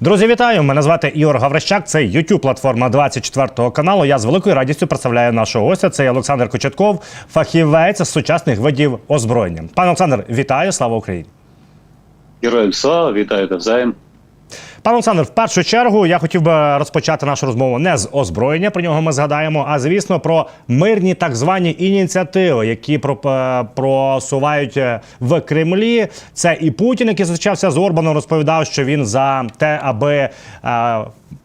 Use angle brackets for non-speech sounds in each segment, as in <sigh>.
Друзі, вітаю! Мене звати Ігор Гаврищак. Це youtube платформа 24 каналу. Я з великою радістю представляю нашого гостя. Це Олександр Кочетков, фахівець з сучасних видів озброєння. Пане Олександр, вітаю! Слава Україні! Героям слава, вітаю навзаєм. Пане Олександр, в першу чергу я хотів би розпочати нашу розмову не з озброєння, про нього ми згадаємо, а звісно про мирні так звані ініціативи, які е, просувають е, в Кремлі. Це і Путін, який зустрічався з Орбаном, розповідав, що він за те, аби.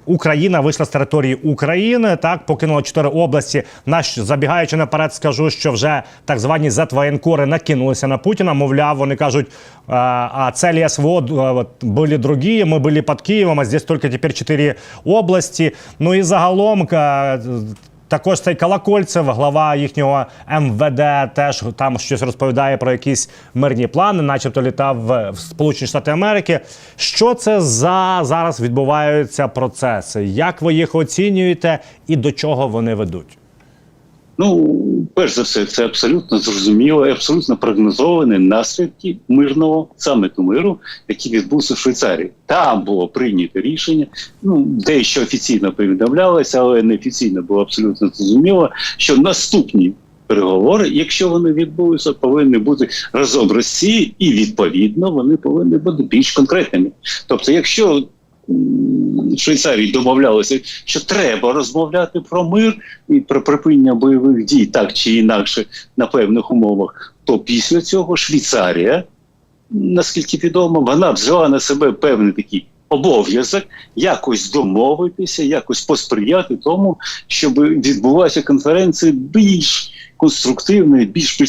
Україна вийшла з території України, так покинула чотири області. Наш забігаючи наперед, скажу, що вже так звані зетвоєнкори накинулися на Путіна. Мовляв, вони кажуть, е, а цілі СВО е, були другі, ми були під Києвом, а здесь тільки тепер чотири області. Ну і загалом також цей Колокольцев, глава їхнього МВД, теж там щось розповідає про якісь мирні плани, начебто літав в Сполучені Штати Америки. Що це за зараз відбуваються процеси? Як ви їх оцінюєте і до чого вони ведуть? Ну, перш за все, це абсолютно зрозуміло і абсолютно прогнозовані наслідки мирного саміту миру, який відбувся в Швейцарії. Там було прийнято рішення. Ну, дещо офіційно повідомлялося, але неофіційно було абсолютно зрозуміло, що наступні. Переговори, якщо вони відбулися, повинні бути разом Росії, і відповідно вони повинні бути більш конкретними. Тобто, якщо Швейцарії домовлялися, що треба розмовляти про мир і про припинення бойових дій так чи інакше на певних умовах, то після цього Швейцарія, наскільки відомо, вона взяла на себе певний такий обов'язок якось домовитися, якось посприяти тому, щоб відбулася конференція більш конструктивна, більш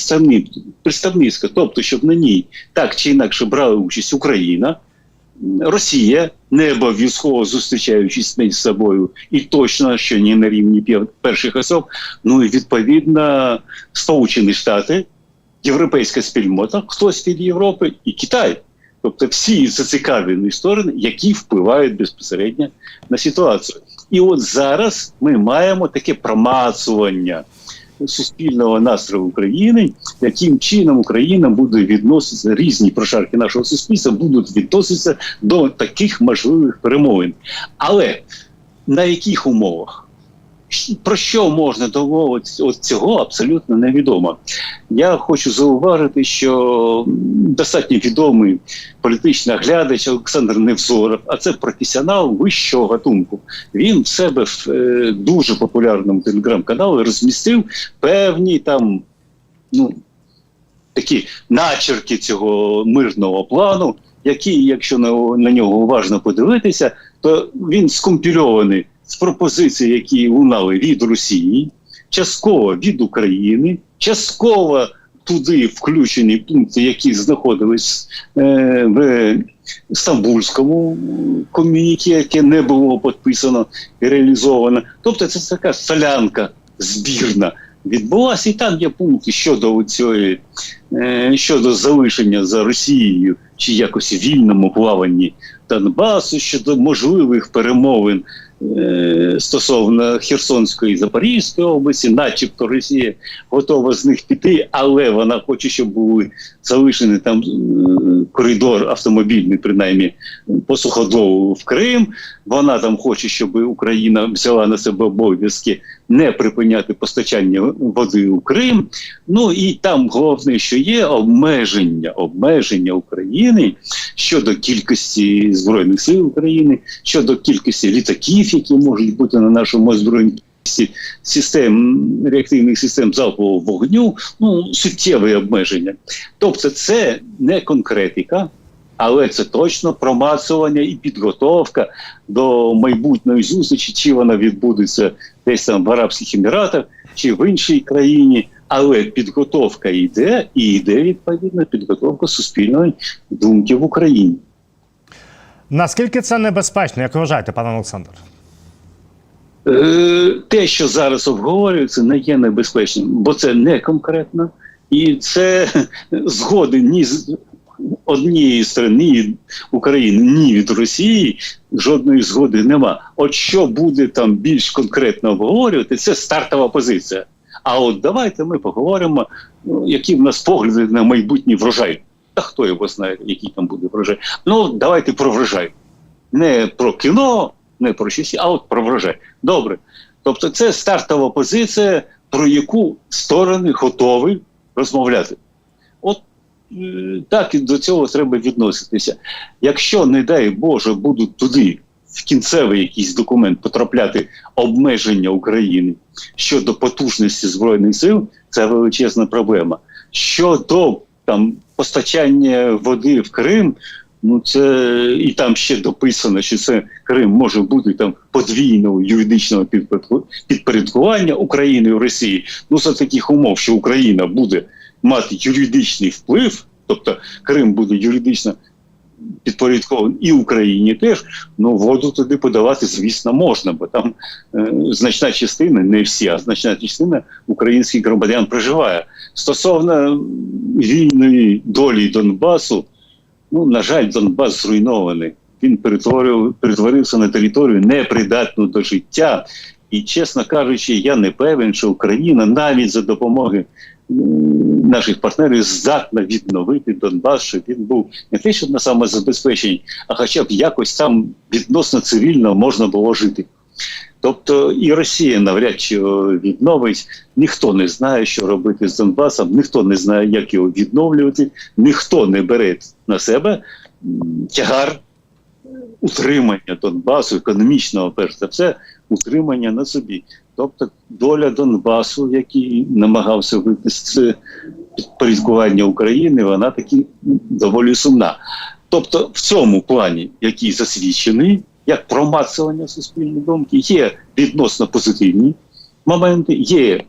представницька, тобто, щоб на ній так чи інакше брала участь Україна. Росія не обов'язково зустрічаючись між собою, і точно що не на рівні перших особ. Ну і відповідно Сполучені Штати, Європейська спільнота, хтось від Європи і Китай. Тобто всі зацікавлені сторони, які впливають безпосередньо на ситуацію. І от зараз ми маємо таке промацування суспільного настрою України, яким чином Україна буде відноситися різні прошарки нашого суспільства будуть відноситися до таких можливих перемовин. Але на яких умовах? Про що можна домовитися от цього абсолютно невідомо. Я хочу зауважити, що достатньо відомий політичний оглядач Олександр Невзоров, а це професіонал вищого гатунку. Він в себе в е, дуже популярному телеграм-каналі розмістив певні там ну, такі начерки цього мирного плану, які, якщо на, на нього уважно подивитися, то він скомпільований з пропозицій, які лунали від Росії, частково від України, частково туди включені пункти, які знаходились е, в Стамбульському ком'юнікі, яке не було підписано і реалізовано. Тобто це така солянка збірна відбулася, і там є пункти щодо цієї е, щодо залишення за Росією чи якось вільному плаванні Донбасу, щодо можливих перемовин стосовно Херсонської і Запорізької області, начебто Росія готова з них піти, але вона хоче, щоб були залишені там е, коридор автомобільний, принаймні по суходолу в Крим. Вона там хоче, щоб Україна взяла на себе обов'язки не припиняти постачання води у Крим. Ну і там головне, що є обмеження, обмеження України щодо кількості збройних сил України, щодо кількості літаків, які можуть бути на нашому озброєнні. Систем реактивних систем залпового вогню, ну суттєві обмеження. Тобто, це не конкретика, але це точно промацування і підготовка до майбутньої зустрічі, чи вона відбудеться десь там в Арабських Еміратах, чи в іншій країні. Але підготовка йде, і йде відповідно підготовка суспільної думки в Україні. Наскільки це небезпечно, як ви вважаєте, пане Олександр? Е, те, що зараз обговорюється, не є небезпечним, бо це не конкретно, і це <laughs> згоди ні з однієї сторони України, ні від Росії. Жодної згоди нема. От що буде там більш конкретно обговорювати, це стартова позиція. А от давайте ми поговоримо, ну, які в нас погляди на майбутній врожай. Та хто його знає, який там буде врожай. Ну давайте про врожай. Не про кіно, не про щось, а от про врожай. Добре. Тобто, це стартова позиція, про яку сторони готові розмовляти. От так і до цього треба відноситися. Якщо, не дай Боже, будуть туди в кінцевий якийсь документ потрапляти обмеження України щодо потужності збройних сил, це величезна проблема. Щодо там постачання води в Крим. Ну, це і там ще дописано, що це Крим може бути там подвійного юридичного підпорядку- підпорядкування України і Росії. Ну за таких умов, що Україна буде мати юридичний вплив, тобто Крим буде юридично підпорядкований і Україні теж, ну воду туди подавати, звісно, можна, бо там е, значна частина, не всі, а значна частина українських громадян проживає. Стосовно вільної долі Донбасу, ну на жаль, Донбас зруйнований. Він перетворив, перетворився на територію непридатну до життя. І, чесно кажучи, я не певен, що Україна навіть за допомогою м, наших партнерів здатна відновити Донбас, щоб він був не те, що на самозабезпеченні, а хоча б якось там відносно цивільно можна було жити. Тобто і Росія навряд чи відновить, ніхто не знає, що робити з Донбасом, ніхто не знає, як його відновлювати, ніхто не бере на себе тягар утримання Донбасу, економічного, перш за все, утримання на собі. Тобто доля Донбасу, який намагався вийти підпорядкування України, вона таки доволі сумна. Тобто, в цьому плані, який засвідчений, як промацування суспільної думки, є відносно позитивні моменти, є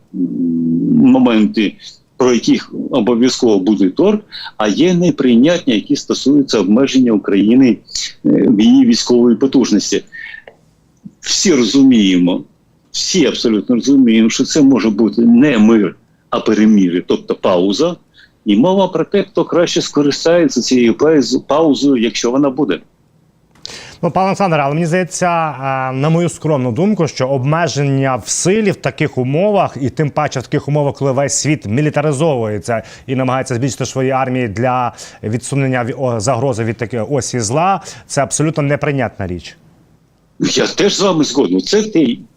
моменти, про яких обов'язково буде торг, а є неприйнятні, які стосуються обмеження України е, в її військової потужності. Всі розуміємо, всі абсолютно розуміємо, що це може бути не мир, а перемір'я, тобто пауза. І мова про те, хто краще скористається цією паузою, якщо вона буде. Ну, пане Олександре, але мені здається, на мою скромну думку, що обмеження в силі в таких умовах, і тим паче в таких умовах, коли весь світ мілітаризовується і намагається збільшити свої армії для відсунення загрози від такої осі зла, це абсолютно неприйнятна річ. Я теж з вами згоден. Це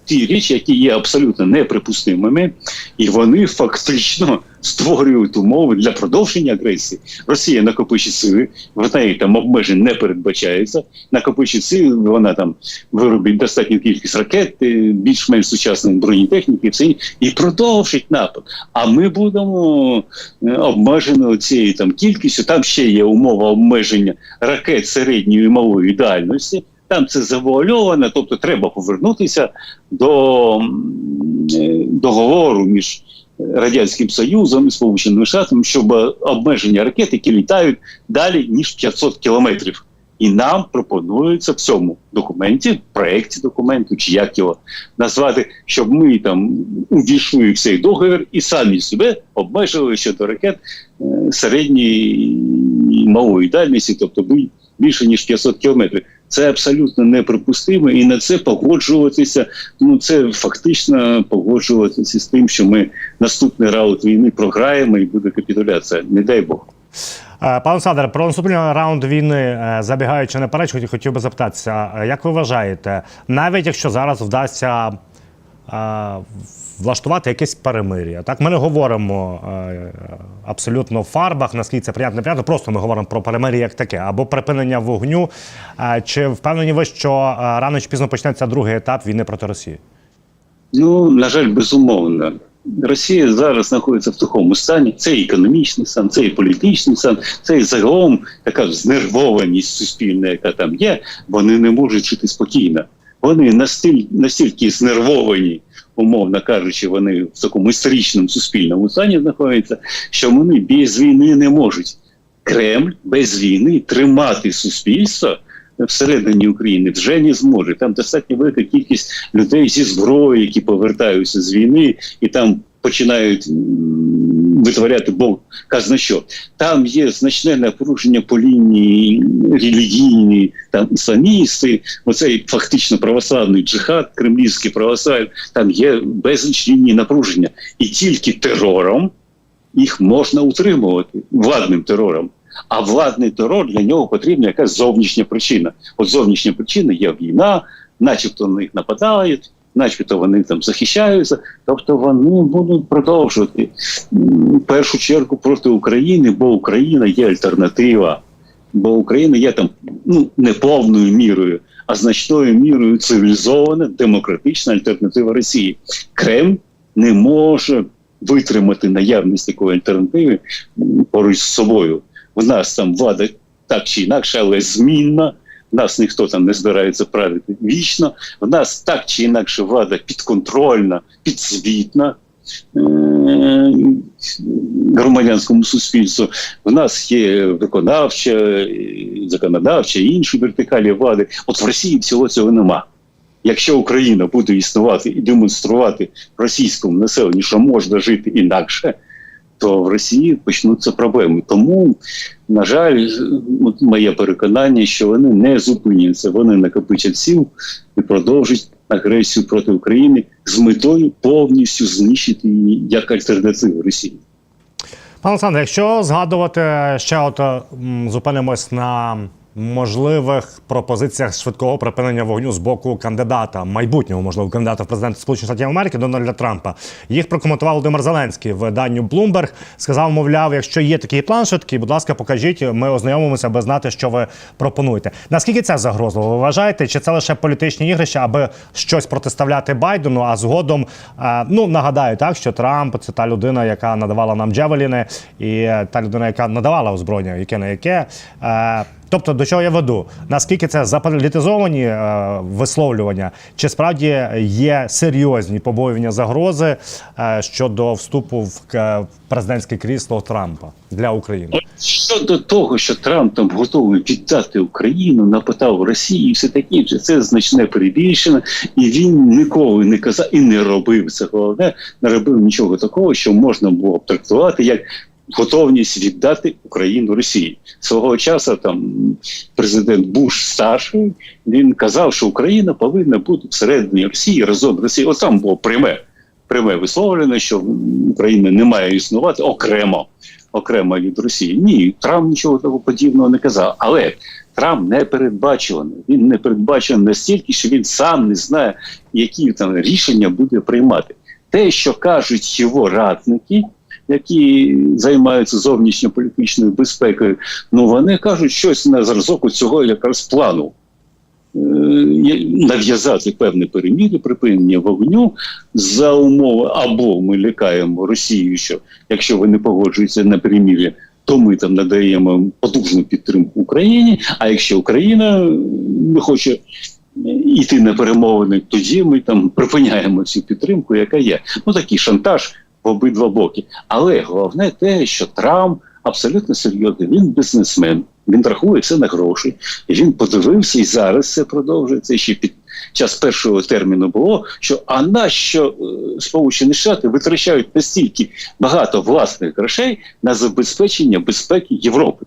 ті, речі, які є абсолютно неприпустимими, і вони фактично створюють умови для продовження агресії. Росія накопичить сили, в неї там обмежень не передбачається. Накопичить сили, вона там виробить достатню кількість ракет, е, більш-менш сучасної бронетехніки, все і продовжить напад. А ми будемо е, обмежені цією там кількістю. Там ще є умова обмеження ракет середньої і малої дальності. Там це завуальовано, тобто треба повернутися до е, договору між Радянським Союзом і Сполученими Штатами, щоб обмеження ракет, які літають далі ніж 500 кілометрів. І нам пропонується в цьому документі, проєкті документу, чи як його назвати, щоб ми там увійшли в цей договір і самі себе обмежили щодо ракет е, середньої малої дальності, тобто бі- більше ніж 500 кілометрів. Це абсолютно неприпустимо, і на це погоджуватися. Ну це фактично погоджуватися з тим, що ми наступний раунд війни програємо і буде капітуляція. Не дай Бог. Е, Пане Олександре, про наступний раунд війни, е, забігаючи наперед, хотів- би запитатися, е, як ви вважаєте, навіть якщо зараз вдасться влаштувати якесь перемир'я, так ми не говоримо е, абсолютно в фарбах, наскільки це прийнятно, неприйнятно, просто ми говоримо про перемир'я як таке, або припинення вогню. Е, Чи впевнені ви, що е, рано чи пізно почнеться другий етап війни проти Росії? Ну, на жаль, безумовно. Росія зараз знаходиться в такому стані. Це і економічний стан, це і політичний стан, це і загалом така знервованість суспільна, яка там є. Вони не можуть жити спокійно. Вони настільки, настільки знервовані, умовно кажучи, вони в такому історичному суспільному стані знаходяться, що вони без війни не можуть. Кремль без війни тримати суспільство всередині України вже не зможе. Там достатньо велика кількість людей зі зброєю, які повертаються з війни, і там починають витворяти Бог казна що. Там є значне напруження по лінії релігійні, там ісламісти, оцей фактично православний джихад, кремлівський православ, там є безліч ліній напруження. І тільки терором їх можна утримувати владним терором. А владний терор для нього потрібна якась зовнішня причина. От зовнішня причина є війна, начебто на них нападають, начебто вони там захищаються. Тобто вони будуть продовжувати в першу чергу проти України, бо Україна є альтернатива. Бо Україна є там ну не повною мірою, а значною мірою цивілізована демократична альтернатива Росії. Кремль не може витримати наявність такої альтернативи поруч з собою. У нас там влада так чи інакше, але змінна. Нас ніхто там не збирається правити вічно. В нас так чи інакше влада підконтрольна, підзвітна е- громадянському суспільству. В нас є виконавча, законодавча і інші вертикалі влади. От в Росії всього цього нема. Якщо Україна буде існувати і демонструвати російському населенню, що можна жити інакше, то в Росії почнуться проблеми. Тому, на жаль, моє переконання, що вони не зупиняться, вони накопичать сил і продовжать агресію проти України з метою повністю знищити її як альтернативу Росії. Пане Олександре, якщо згадувати ще от зупинимось на можливих пропозиціях швидкого припинення вогню з боку кандидата, майбутнього можливо кандидата в президенти Сполучених Штатів Америки Дональда Трампа. Їх прокоментував Володимир Зеленський в виданню Bloomberg. Сказав, мовляв, якщо є такий план швидкий, будь ласка, покажіть. Ми ознайомимося, аби знати, що ви пропонуєте. Наскільки це загрозливо? Ви вважаєте, чи це лише політичні ігрища, аби щось протиставляти Байдену? А згодом е, ну нагадаю, так що Трамп це та людина, яка надавала нам Джевеліни, і е, та людина, яка надавала озброєння, яке не яке. Е, Тобто, до чого я веду? Наскільки це заполітизовані е, висловлювання, чи справді є серйозні побоювання загрози е, щодо вступу в, в президентське крісло Трампа для України? Щодо того, що Трамп там готовий віддати Україну, напитав Росії і все таке, інше, це значне перебільшено, і він ніколи не казав і не робив це головне, не робив нічого такого, що можна було б трактувати як. Готовність віддати Україну Росії свого часу. Там президент Буш старший він казав, що Україна повинна бути всередині Росії разом з Росією. От було пряме, пряме висловлено, що Україна не має існувати окремо окремо від Росії. Ні, Трамп нічого такого подібного не казав. Але Трамп не передбачуваний. Він не передбачений настільки, що він сам не знає, які там рішення буде приймати. Те, що кажуть його радники, які займаються зовнішньополітичною безпекою, ну вони кажуть щось на зразок у цього якраз плану. Е, Нав'язати певне перемір'я, припинення вогню за умови або ми лякаємо Росію, що якщо ви не погоджуєтеся на перемір'я, то ми там надаємо потужну підтримку Україні. А якщо Україна не хоче йти на перемовини, тоді ми там припиняємо цю підтримку, яка є. Ну такий шантаж обидва боки. Але головне те, що Трамп абсолютно серйозний. Він бізнесмен, він рахує все на гроші. І він подивився, і зараз це продовжується. Ще під час першого терміну було, що а нащо е, Сполучені Штати витрачають настільки багато власних грошей на забезпечення безпеки Європи,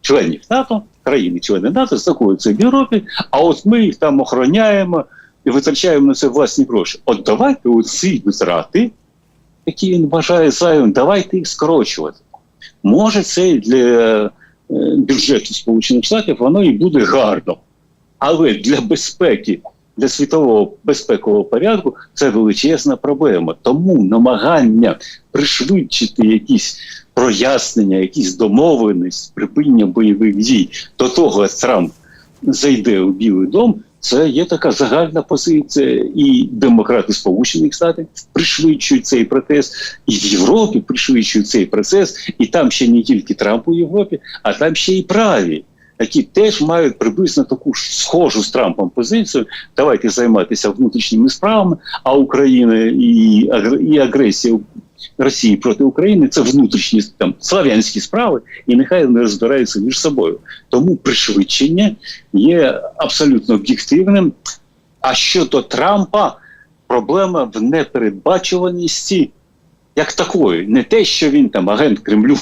членів НАТО, країни-члени НАТО знаходяться в Європі, а от ми їх там охороняємо і витрачаємо на це власні гроші. От давайте оці витрати, які він вважає зайвим, давайте їх скорочувати. Може, це для е, бюджету Сполучених Штатів воно і буде гарно. Але для безпеки, для світового безпекового порядку це величезна проблема. Тому намагання пришвидшити якісь прояснення, якісь домовленість, припинення бойових дій до того, як Трамп зайде у Білий дом. Це є така загальна позиція, і демократи Сполучених Штатів пришвидшують цей процес, і в Європі пришвидшують цей процес, і там ще не тільки Трамп у Європі, а там ще й праві, які теж мають приблизно таку ж схожу з Трампом позицію. Давайте займатися внутрішніми справами, а Україна і агресія Росії проти України це внутрішні там слав'янські справи, і нехай вони розбираються між собою. Тому пришвидшення є абсолютно об'єктивним. А щодо Трампа, проблема в непередбачуваності як такої, не те, що він там агент Кремлю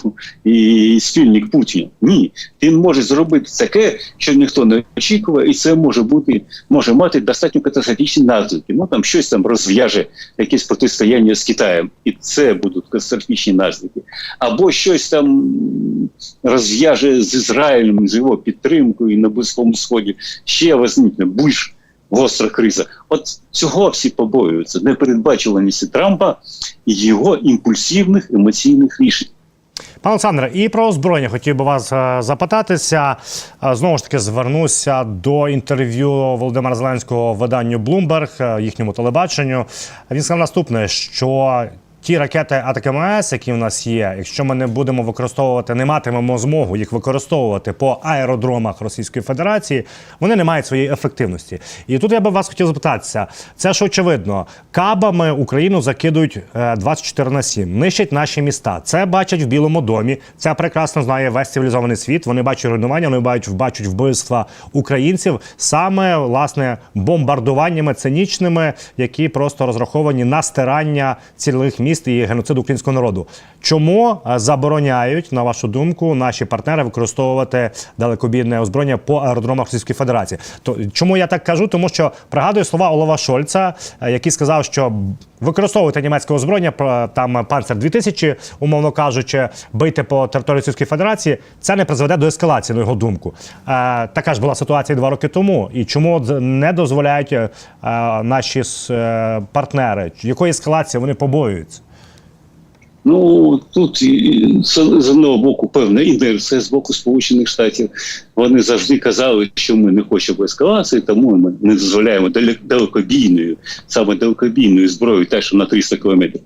і спільник Путіна. Ні, він може зробити таке, що ніхто не очікував, і це може бути може мати достатньо катастрофічні наслідки. Ну там щось там розв'яже якесь протистояння з Китаєм, і це будуть катастрофічні наслідки. Або щось там розв'яже з Ізраїлем, з його підтримкою на Близькому Сході. Ще возникне більш гостра криза. От цього всі побоюються непередбачуваність Трампа і його імпульсивних емоційних рішень. Пане Олександре, і про озброєння хотів би вас е, запитатися. Е, Знову ж таки, звернуся до інтерв'ю Володимира Зеленського виданню Bloomberg, е, їхньому телебаченню. Він сказав наступне, що ті ракети АТКМС, які в нас є, якщо ми не будемо використовувати, не матимемо змогу їх використовувати по аеродромах Російської Федерації, вони не мають своєї ефективності. І тут я би вас хотів запитатися: це ж очевидно, кабами Україну закидують е, 24 на 7, нищать наші міста. Це бачать в Білому домі. Це прекрасно знає весь цивілізований світ. Вони бачать руйнування, вони бачать, бачать вбивства українців саме власне бомбардуваннями цинічними, які просто розраховані на стирання цілих міст і геноцид українського народу. Чому е, забороняють, на вашу думку, наші партнери використовувати далекобійне озброєння по аеродромах Російської Федерації? То чому я так кажу? Тому що пригадую слова Олова Шольца, е, який сказав, що використовуйте німецьке озброєння, там панцер 2000, умовно кажучи, бийте по території Російської Федерації, це не призведе до ескалації, на його думку. Е, така ж була ситуація два роки тому. І чому не дозволяють наші партнери? Якої ескалації вони побоюються? Ну тут з, одного боку певна інерція з боку Сполучених Штатів. Вони завжди казали, що ми не хочемо ескалації, тому ми не дозволяємо далек- далекобійною, саме далекобійною зброєю, те, що на 300 кілометрів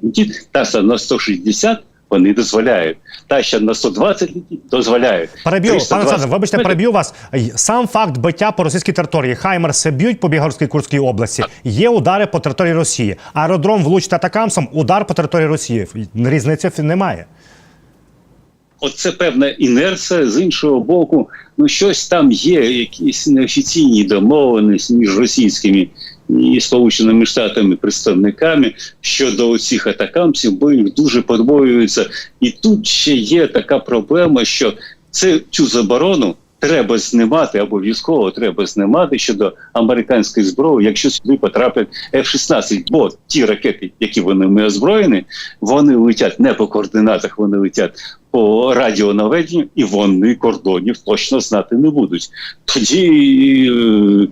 та що на 160 вони дозволяють. Та, ще на 120 летить, дозволяють. Переб'ю, пане Олександр, вибачте, переб'ю вас. Сам факт биття по російській території. Хаймерси б'ють по Бігорській Курській області. Є удари по території Росії. Аеродром влучити атакамсом, удар по території Росії. Різниці немає. Оце певна інерція з іншого боку. Ну щось там є, якісь неофіційні домовленості між російськими і Сполученими Штатами представниками щодо цих атакамців, бо їх дуже подбоюються. І тут ще є така проблема, що це цю заборону. Треба знімати обов'язково треба знімати щодо американської зброї, якщо сюди потрапить F-16. Бо ті ракети, які вони озброєні, вони летять не по координатах, вони летять по радіонаведенню, і вони кордонів точно знати не будуть. Тоді е,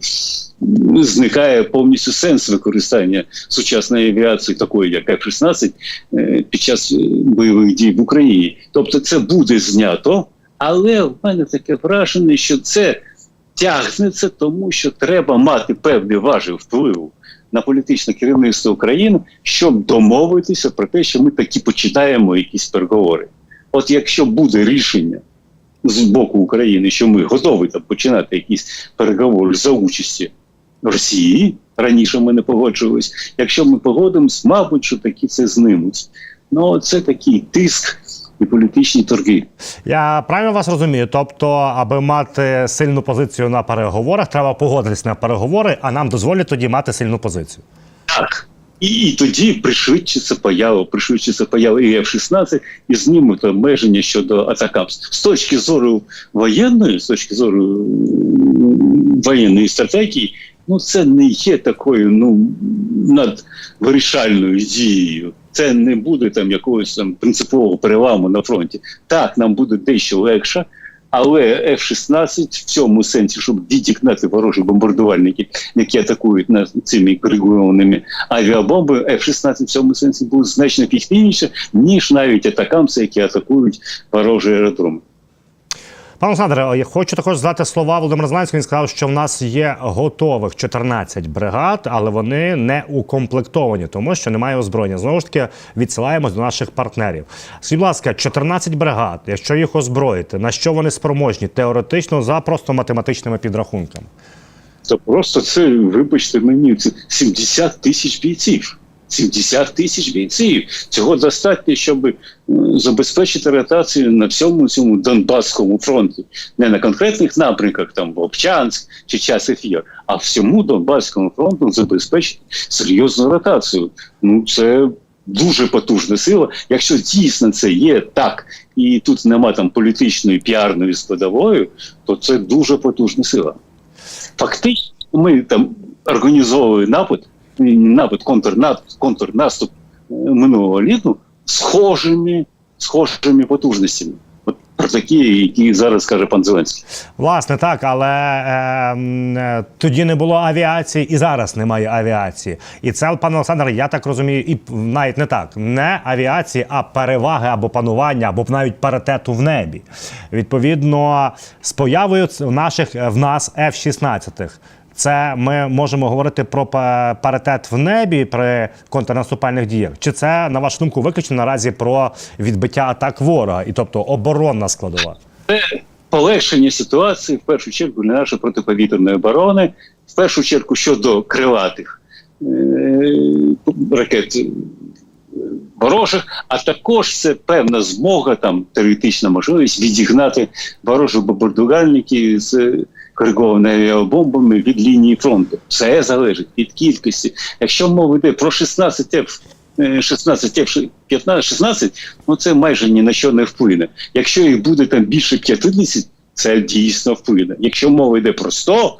зникає повністю сенс використання сучасної авіації, такої як F-16, е, під час е, бойових дій в Україні. Тобто, це буде знято, але в мене таке враження, що це тягнеться, тому що треба мати певний важив впливу на політичне керівництво України, щоб домовитися про те, що ми таки починаємо якісь переговори. От якщо буде рішення з боку України, що ми готові там починати якісь переговори за участі Росії, раніше ми не погоджувалися. Якщо ми погодимось, мабуть, що таки це знимуть. Ну це такий тиск і політичні торги. Я правильно вас розумію? Тобто, аби мати сильну позицію на переговорах, треба погодитись на переговори, а нам дозволять тоді мати сильну позицію. Так. І, і тоді пришвидшиться поява, пришвидшиться поява і F-16 і знімуть обмеження щодо атакамс. З точки зору воєнної, з точки зору воєнної стратегії, ну це не є такою ну надвирішальною дією. Це не буде там якогось там принципового переламу на фронті. Так, нам буде дещо легше, але F-16 в цьому сенсі, щоб відікнати ворожі бомбардувальники, які атакують нас цими коригованими авіабомбами, F-16 в цьому сенсі буде значно ефективніше, ніж навіть атакамси, які атакують ворожі аеродроми. Пане Олександре, я хочу також задати слова Володимира Зеленського. Він сказав, що в нас є готових 14 бригад, але вони не укомплектовані, тому що немає озброєння. Знову ж таки, відсилаємось до наших партнерів. Скажіть, будь ласка, 14 бригад, якщо їх озброїти, на що вони спроможні? Теоретично за просто математичними підрахунками. То просто це, вибачте мені, це 70 тисяч бійців. 70 тисяч бійців. Цього достатньо, щоб забезпечити ротацію на всьому цьому Донбаському фронті. Не на конкретних напрямках, там Вовчанськ чи час ефір, а всьому Донбаському фронту забезпечити серйозну ротацію. Ну, це дуже потужна сила. Якщо дійсно це є так, і тут нема там політичної піарної складової, то це дуже потужна сила. Фактично, ми там організовували напад, напад, контрнаступ, контрнаступ е, минулого літу схожими, схожими потужностями. От про такі, які зараз каже пан Зеленський. Власне, так, але е, е, тоді не було авіації, і зараз немає авіації. І це, пане Олександр, я так розумію, і навіть не так. Не авіації, а переваги або панування, або навіть паритету в небі. Відповідно, з появою наших е, в нас F-16. Це ми можемо говорити про паритет в небі при контрнаступальних діях. Чи це, на вашу думку, виключно наразі про відбиття атак ворога, і тобто оборонна складова? Це полегшення ситуації в першу чергу для нашої протиповітряної оборони, в першу чергу щодо крилатих е- ракет е, ворожих, а також це певна змога, там теоретична можливість відігнати ворожі бомбардувальники з коригованими авіабомбами від лінії фронту. Все залежить від кількості. Якщо мова йде про 16 F, е, 16 F, 15, 16, ну це майже ні на що не вплине. Якщо їх буде там більше 50, це дійсно вплине. Якщо мова йде про 100 под-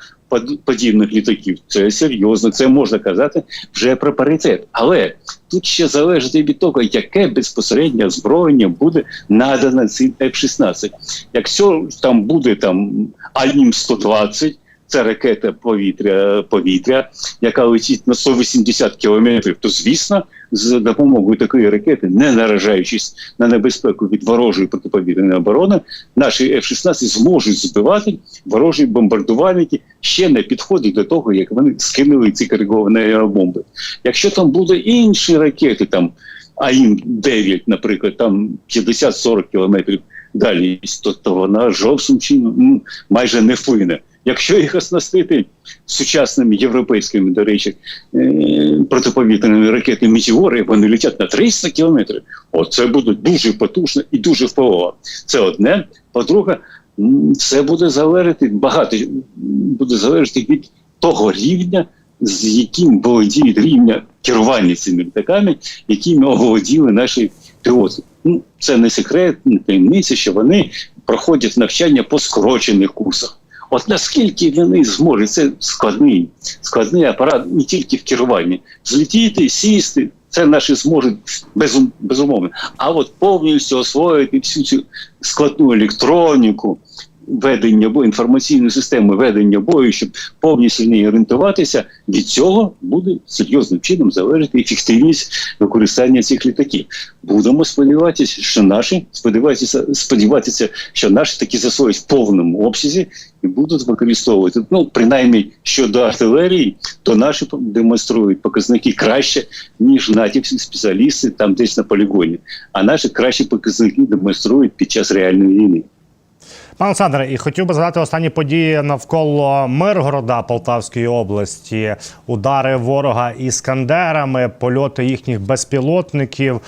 подібних літаків, це серйозно, це можна казати вже про паритет. Але тут ще залежить від того, яке безпосередньо озброєння буде надано цим F-16. Якщо там буде там Алім 120 це ракета повітря, повітря, яка летить на 180 кілометрів, то звісно, з допомогою такої ракети, не наражаючись на небезпеку від ворожої протиповітряної оборони, наші F-16 зможуть збивати ворожі бомбардувальники ще не підходить до того, як вони скинули ці кориговані аеробомби. Якщо там буде інші ракети, там АІМ-9, наприклад, там 50-40 кілометрів далі, то, то вона жовтим чином майже не вплине. Якщо їх оснастити сучасними європейськими, до речі, е, протиповітряними ракетами «Метеори», вони летять на 300 кілометрів. Оце буде дуже потужно і дуже впливово. Це одне. По-друге, це буде залежати багато буде залежати від того рівня, з яким володіють рівня керування цими літаками, якими оволоділи наші пілоти. Ну, це не секрет, не таємниця, що вони проходять навчання по скорочених курсах. От наскільки вони зможуть, це складний, складний апарат не тільки в керуванні. Злетіти, сісти, це наші зможуть без, безумовно. А от повністю освоїти всю цю складну електроніку, ведення бою, інформаційну систему ведення бою, щоб повністю в ній орієнтуватися, від цього буде серйозним чином залежати ефективність використання цих літаків. Будемо сподіватися, що наші сподіватися, сподіватися, що наші такі засвоїть в повному обсязі і будуть використовувати. Ну, принаймні щодо артилерії, то наші демонструють показники краще, ніж натівські спеціалісти там десь на полігоні. А наші кращі показники демонструють під час реальної війни. Пане Олександре, і хотів би згадати останні події навколо Миргорода Полтавської області, удари ворога іскандерами, польоти їхніх безпілотників.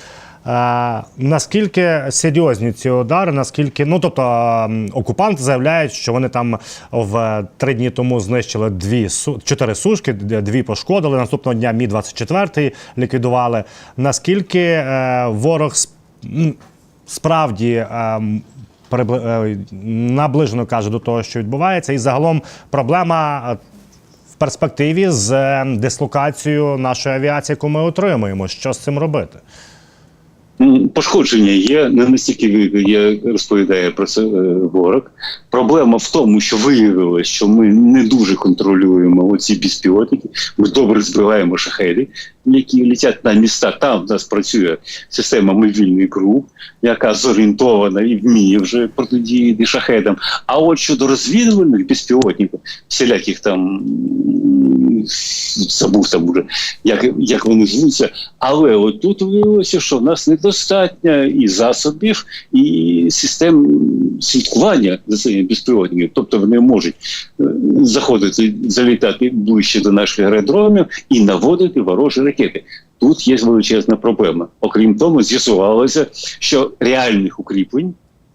Е, наскільки серйозні ці удари? Наскільки ну тобто окупанти заявляють, що вони там в три дні тому знищили дві чотири сушки, дві пошкодили. Наступного дня мі 24 ліквідували. Наскільки е, ворог справді е, наближено каже до того, що відбувається, і загалом проблема е, в перспективі з е, дислокацією нашої авіації, яку ми отримуємо. Що з цим робити? Пошкодження є не настільки як розповідає про це е, ворог. Проблема в тому, що виявилось, що ми не дуже контролюємо оці безпілотники. Ми добре збиваємо шахеди, які летять на міста. Там в нас працює система мобільний груп, яка зорієнтована і вміє вже протидіяти шахедам. А от щодо розвідувальних безпілотників, всіляких там забув там уже, як, як вони звуться. Але от тут виявилося, що в нас недостатньо і засобів, і систем слідкування за цими безпілотниками. Тобто вони можуть е, заходити, залітати ближче до наших аеродромів і наводити ворожі ракети. Тут є величезна проблема. Окрім того, з'ясувалося, що реальних укріплень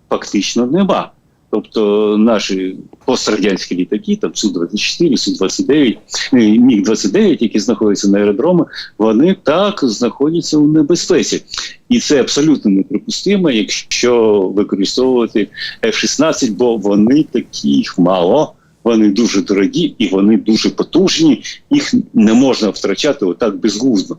фактично нема. Тобто наші пострадянські літаки, там Су-24, Су-29, Міг-29, які знаходяться на аеродромах, вони так знаходяться у небезпеці. І це абсолютно неприпустимо, якщо використовувати F-16, бо вони таких мало, вони дуже дорогі і вони дуже потужні, їх не можна втрачати отак безглуздо.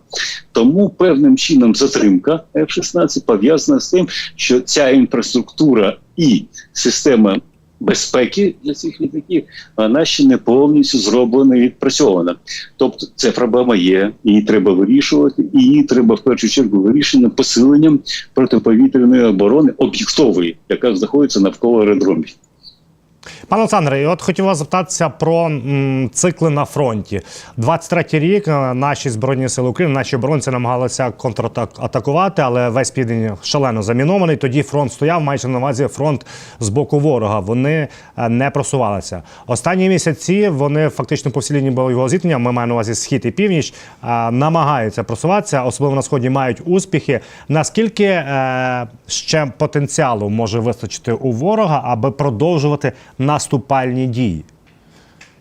Тому певним чином затримка F-16 пов'язана з тим, що ця інфраструктура і система безпеки для цих літаків вона ще не повністю зроблена і відпрацьована. Тобто це проблема є, її треба вирішувати, і її треба в першу чергу вирішена посиленням протиповітряної оборони об'єктової, яка знаходиться навколо аеродромів. Пане Олександре, і от хотів вас запитатися про м, цикли на фронті. 23-й рік е, наші збройні сили України, наші оборонці намагалися контратакувати, але весь південь шалено замінований. Тоді фронт стояв, майже на увазі фронт з боку ворога. Вони е, не просувалися. Останні місяці вони фактично по всій лінії бойового зіткнення, ми маємо на увазі схід і північ, е, намагаються просуватися, особливо на сході мають успіхи. Наскільки е, ще потенціалу може вистачити у ворога, аби продовжувати наступальні дії?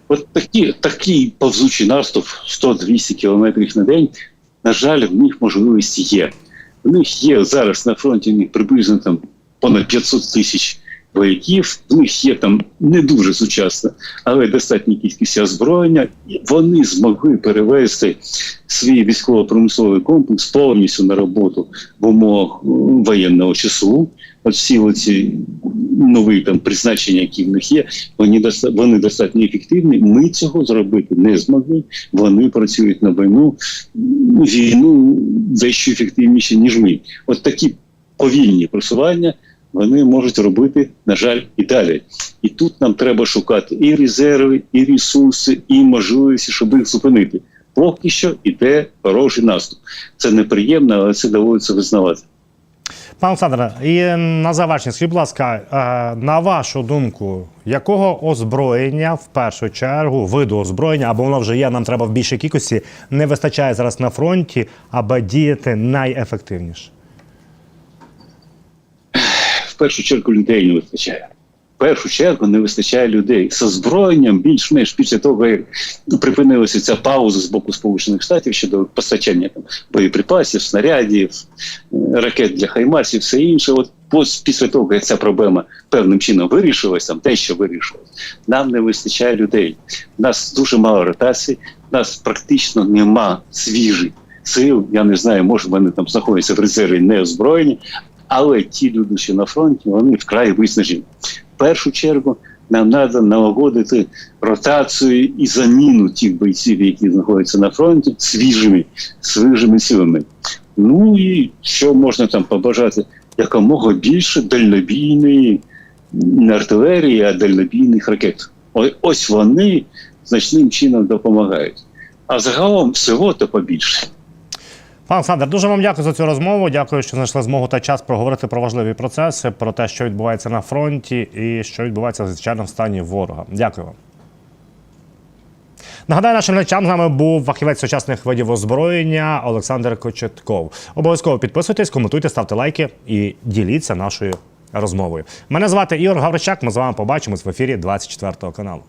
От такі, такий повзучий наступ 100-200 кілометрів на день, на жаль, в них можливості є. В них є зараз на фронті приблизно там понад 500 тисяч вояків, в них є там не дуже сучасна, але достатня кількість озброєння. Вони змогли перевести свій військово-промисловий комплекс повністю на роботу в умовах воєнного часу. От всі оці нові там призначення, які в них є, вони вони достатньо ефективні. Ми цього зробити не змогли. Вони працюють на війну ну, війну дещо ефективніше, ніж ми. От такі повільні просування вони можуть робити, на жаль, і далі. І тут нам треба шукати і резерви, і ресурси, і можливості, щоб їх зупинити. Поки що йде ворожий наступ. Це неприємно, але це доводиться визнавати. Пане Олександре, і на завершення, скажіть, будь ласка, е, на вашу думку, якого озброєння в першу чергу, виду озброєння, або воно вже є, нам треба в більшій кількості, не вистачає зараз на фронті, аби діяти найефективніше? Першу чергу людей не вистачає. В першу чергу не вистачає людей з озброєнням більш-менш після того, як припинилася ця пауза з боку Сполучених Штатів щодо постачання там, боєприпасів, снарядів, е, ракет для хаймарсів, все інше. От після того, як ця проблема певним чином вирішилась, там те, що вирішилось, нам не вистачає людей. У нас дуже мало ротацій, у нас практично нема свіжих сил. Я не знаю, може вони там знаходяться в резерві не озброєні, але ті люди, що на фронті, вони вкрай виснажені. В першу чергу нам треба налагодити ротацію і заміну тих бойців, які знаходяться на фронті, свіжими, свіжими силами. Ну і що можна там побажати? Якомога більше дальнобійної не артилерії, а дальнобійних ракет. Ось вони значним чином допомагають. А загалом всього то побільше. Пане Олександр, дуже вам дякую за цю розмову. Дякую, що знайшли змогу та час проговорити про важливі процеси, про те, що відбувається на фронті, і що відбувається звичайно в стані ворога. Дякую вам. Нагадаю, нашим глядачам з нами був фахівець сучасних видів озброєння Олександр Кочетков. Обов'язково підписуйтесь, коментуйте, ставте лайки і діліться нашою розмовою. Мене звати Ігор Гавричак. Ми з вами побачимось в ефірі 24 каналу.